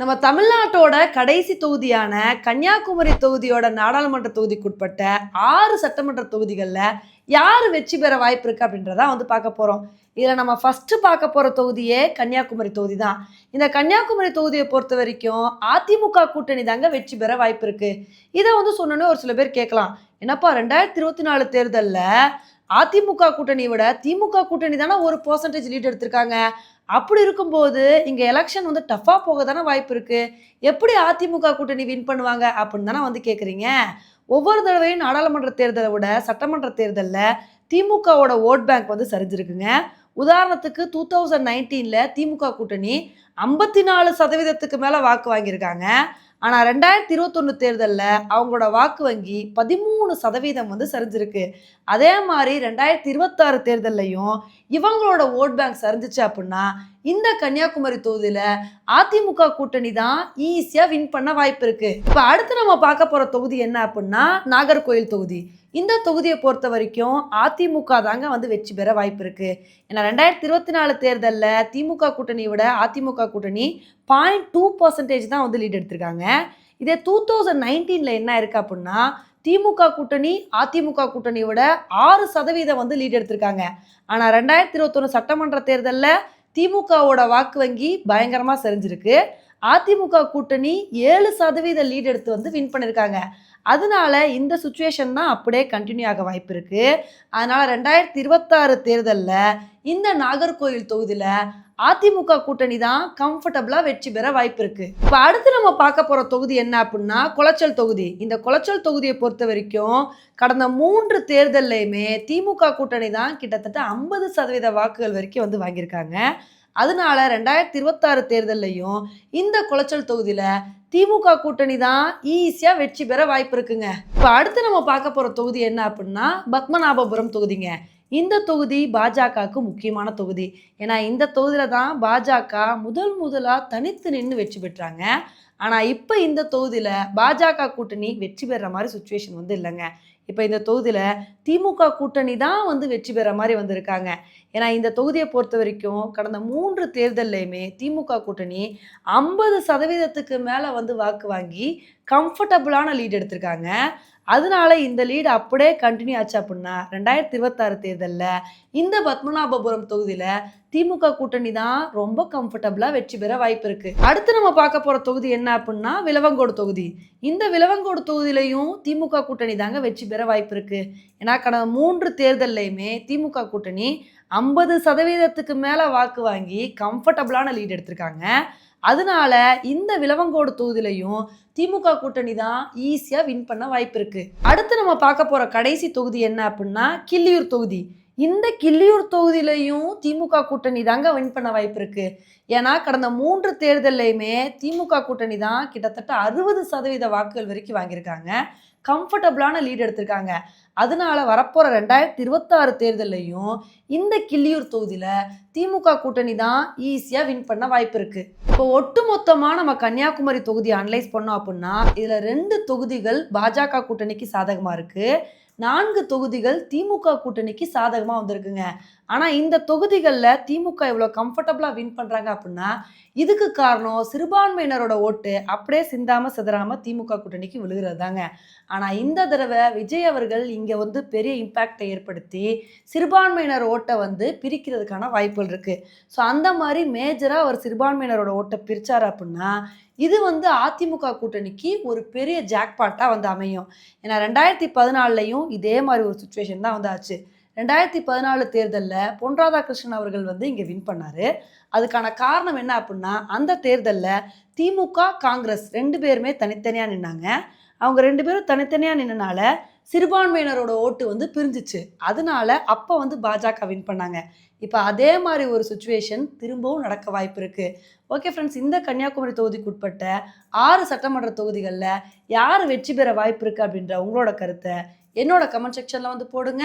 நம்ம தமிழ்நாட்டோட கடைசி தொகுதியான கன்னியாகுமரி தொகுதியோட நாடாளுமன்ற தொகுதிக்குட்பட்ட ஆறு சட்டமன்ற தொகுதிகளில் யார் வெற்றி பெற வாய்ப்பு இருக்கு அப்படின்றத வந்து பார்க்க போகிறோம் இதில் நம்ம ஃபஸ்ட்டு பார்க்க போகிற தொகுதியே கன்னியாகுமரி தொகுதி தான் இந்த கன்னியாகுமரி தொகுதியை பொறுத்த வரைக்கும் அதிமுக கூட்டணி தாங்க வெற்றி பெற வாய்ப்பு இருக்குது இதை வந்து சொன்னோன்னே ஒரு சில பேர் கேட்கலாம். என்னப்பா ரெண்டாயிரத்தி இருபத்தி நாலு தேர்தலில் அதிமுக கூட்டணியை விட திமுக கூட்டணி தானே ஒரு பர்சன்டேஜ் லீட் எடுத்திருக்காங்க. அப்படி இருக்கும்போது இங்கே எலெக்ஷன் வந்து டஃப்பாக போக தானே வாய்ப்பு இருக்குது எப்படி அதிமுக கூட்டணி வின் பண்ணுவாங்க அப்படின்னு தானே வந்து கேட்குறீங்க ஒவ்வொரு தடவையும் நாடாளுமன்ற தேர்தலை விட சட்டமன்ற தேர்தலில் திமுகவோட ஓட் பேங்க் வந்து சரிஞ்சிருக்குங்க. உதாரணத்துக்கு டூ தௌசண்ட் நைன்டீனில் திமுக கூட்டணி ஐம்பத்தி நாலு சதவீதத்துக்கு மேலே வாக்கு வாங்கியிருக்காங்க. ஆனால் ரெண்டாயிரத்தி இருபத்தொன்று தேர்தலில் அவங்களோட வாக்கு வங்கி பதிமூணு சதவீதம் வந்து சரிஞ்சிருக்கு. அதே மாதிரி ரெண்டாயிரத்தி இருபத்தாறு தேர்தல்லையும் இவங்களோட ஓட் பேங்க் சரிஞ்சிச்சு அப்படின்னா இந்த கன்னியாகுமரி தொகுதியில் அதிமுக கூட்டணி தான் ஈஸியாக வின் பண்ண வாய்ப்பு இருக்கு. இப்போ அடுத்து நம்ம பார்க்க போகிற தொகுதி என்ன அப்படின்னா நாகர்கோயில் தொகுதி. இந்த தொகுதியை பொறுத்த வரைக்கும் அதிமுக தாங்க வந்து வெற்றி பெற வாய்ப்பு இருக்கு. ஏன்னா ரெண்டாயிரத்தி இருபத்தி நாலு தேர்தலில் திமுக கூட்டணியை விட அதிமுக கூட்டணி பாயிண்ட் டூ பர்சன்டேஜ் தான் வந்து லீட் எடுத்திருக்காங்க. இதே டூ தௌசண்ட் நைன்டீனில் என்ன இருக்கு அப்படின்னா திமுக கூட்டணி அதிமுக கூட்டணியை விட ஆறு சதவீதம் வந்து லீட் எடுத்திருக்காங்க. ஆனால் ரெண்டாயிரத்தி இருபத்தொன்று சட்டமன்ற தேர்தலில் திமுகவோட வாக்கு வங்கி பயங்கரமாக சரிஞ்சிருக்கு அதிமுக கூட்டணி ஏழு சதவீத லீட் எடுத்து வந்து வின் பண்ணியிருக்காங்க அதனால இந்த சுச்சுவேஷன் தான் அப்படியே கண்டினியூ ஆக வாய்ப்பு இருக்குது அதனால் ரெண்டாயிரத்தி இருபத்தாறு தேர்தலில் இந்த நாகர்கோவில் தொகுதியில் அதிமுக கூட்டணி தான் கம்ஃபர்டபுளாக வெற்றி பெற வாய்ப்பு இருக்கு. இப்போ அடுத்து நம்ம பார்க்க போகிற தொகுதி என்ன அப்படின்னா குளச்சல் தொகுதி. இந்த குளச்சல் தொகுதியை பொறுத்த வரைக்கும் கடந்த மூன்று தேர்தல்லையுமே திமுக கூட்டணி தான் கிட்டத்தட்ட ஐம்பது சதவீத வாக்குகள் வரைக்கும் வந்து வாங்கியிருக்காங்க. அதனால ரெண்டாயிரத்தி இருபத்தாறு தேர்தல்லையும் இந்த குளச்சல் தொகுதியில் திமுக கூட்டணி தான் ஈஸியாக வெற்றி பெற வாய்ப்பு இருக்குங்க. இப்போ அடுத்து நம்ம பார்க்க போகிற தொகுதி என்ன அப்படின்னா பத்மநாபபுரம் தொகுதிங்க. இந்த தொகுதி பாஜகவுக்கு முக்கியமான தொகுதி. ஏன்னா இந்த தொகுதியில் தான் பாஜக முதல் முதலாக தனித்து நின்று வெற்றி பெற்றாங்க. ஆனால் இப்போ இந்த தொகுதியில் பாஜக கூட்டணி வெற்றி பெற மாதிரி சுச்சுவேஷன் வந்து இல்லைங்க. இப்போ இந்த தொகுதியில் திமுக கூட்டணி தான் வந்து வெற்றி பெற மாதிரி வந்திருக்காங்க. ஏன்னா இந்த தொகுதியை பொறுத்த வரைக்கும் கடந்த மூன்று தேர்தல்லையுமே திமுக கூட்டணி ஐம்பது சதவீதத்துக்கு மேலே வந்து வாக்கு வாங்கி கம்ஃபர்டபுளான லீட் எடுத்திருக்காங்க. அதனால இந்த லீடு அப்படியே கண்டினியூ ஆச்சு அப்படின்னா ரெண்டாயிரத்தி இருபத்தாறு தேர்தலில் இந்த பத்மநாபபுரம் தொகுதியில் திமுக கூட்டணி தான் ரொம்ப கம்ஃபர்டபுளாக வெற்றி பெற வாய்ப்பு இருக்கு. அடுத்து நம்ம பார்க்க போகிற தொகுதி என்ன அப்படின்னா விலவங்கோடு தொகுதி. இந்த விலவங்கோடு தொகுதியிலையும் திமுக கூட்டணி தாங்க வெற்றி பெற வாய்ப்பு இருக்கு. ஏன்னா கடந்த மூன்று தேர்தல்லையுமே திமுக கூட்டணி ஐம்பது சதவீதத்துக்கு மேலே வாக்கு வாங்கி கம்ஃபர்டபுளான லீட் எடுத்திருக்காங்க. அதனால இந்த விலவங்கோடு தொகுதியிலையும் திமுக கூட்டணி தான் ஈஸியாக வின் பண்ண வாய்ப்பு இருக்கு. அடுத்து நம்ம பார்க்க போகிற கடைசி தொகுதி என்ன அப்படின்னா கிள்ளியூர் தொகுதி. இந்த கிள்ளியூர் தொகுதியிலையும் திமுக கூட்டணி தாங்க வின் பண்ண வாய்ப்பு இருக்கு. ஏன்னா கடந்த மூன்று தேர்தல்லையுமே திமுக கூட்டணி தான் கிட்டத்தட்ட அறுபது சதவீத வாக்குகள் வரைக்கும் வாங்கியிருக்காங்க. கம்ஃபர்டபுளான லீட் எடுத்திருக்காங்க. அதனால வரப்போகிற ரெண்டாயிரத்தி இருபத்தாறு தேர்தல்லையும் இந்த கிள்ளியூர் தொகுதியில் திமுக கூட்டணி தான் ஈஸியாக வின் பண்ண வாய்ப்பு இருக்குது இப்போ ஒட்டுமொத்தமாக நம்ம கன்னியாகுமரி தொகுதியை அனலைஸ் பண்ணோம் அப்படின்னா இதில் ரெண்டு தொகுதிகள் பாஜக கூட்டணிக்கு சாதகமாக இருக்குது நான்கு தொகுதிகள் திமுக கூட்டணிக்கு சாதகமாக வந்திருக்குங்க. ஆனால் இந்த தொகுதிகளில் திமுக இவ்வளோ கம்ஃபர்டபுளாக வின் பண்ணுறாங்க அப்படின்னா இதுக்கு காரணம் சிறுபான்மையினரோட ஓட்டு அப்படியே சிந்தாமல் சிதறாமல் திமுக கூட்டணிக்கு விழுகிறது தாங்க ஆனால் இந்த தடவை விஜய் அவர்கள் இங்கே வந்து பெரிய இம்பேக்டை ஏற்படுத்தி சிறுபான்மையினர் ஓட்டை வந்து பிரிக்கிறதுக்கான வாய்ப்புகள் இருக்குது ஸோ அந்த மாதிரி மேஜராக அவர் சிறுபான்மையினரோட ஓட்டை பிரித்தார் அப்படின்னா இது வந்து அதிமுக கூட்டணிக்கு ஒரு பெரிய ஜாக்பாட்டாக வந்து அமையும். ஏன்னா ரெண்டாயிரத்தி பதினாலையும் இதே மாதிரி ஒரு சுச்சுவேஷன் தான் வந்து ஆச்சு. ரெண்டாயிரத்தி பதினாலு தேர்தலில் பொன் ராதாகிருஷ்ணன் அவர்கள் வந்து இங்கே வின் பண்ணார். அதுக்கான காரணம் என்ன அப்படின்னா அந்த தேர்தலில் திமுக காங்கிரஸ் ரெண்டு பேருமே தனித்தனியாக நின்னாங்க. அவங்க ரெண்டு பேரும் தனித்தனியாக நின்னனால சிறுபான்மையினரோட ஓட்டு வந்து பிரிஞ்சிச்சு. அதனால அப்போ வந்து பாஜக வின் பண்ணாங்க. இப்போ அதே மாதிரி ஒரு சுச்சுவேஷன் திரும்பவும் நடக்க வாய்ப்பு இருக்குது ஓகே ஃப்ரெண்ட்ஸ் இந்த கன்னியாகுமரி தொகுதிக்குட்பட்ட ஆறு சட்டமன்ற தொகுதிகளில் யார் வெற்றி பெற வாய்ப்பு இருக்குது அப்படின்ற உங்களோட கருத்தை என்னோட கமெண்ட் செக்ஷனில் வந்து போடுங்க.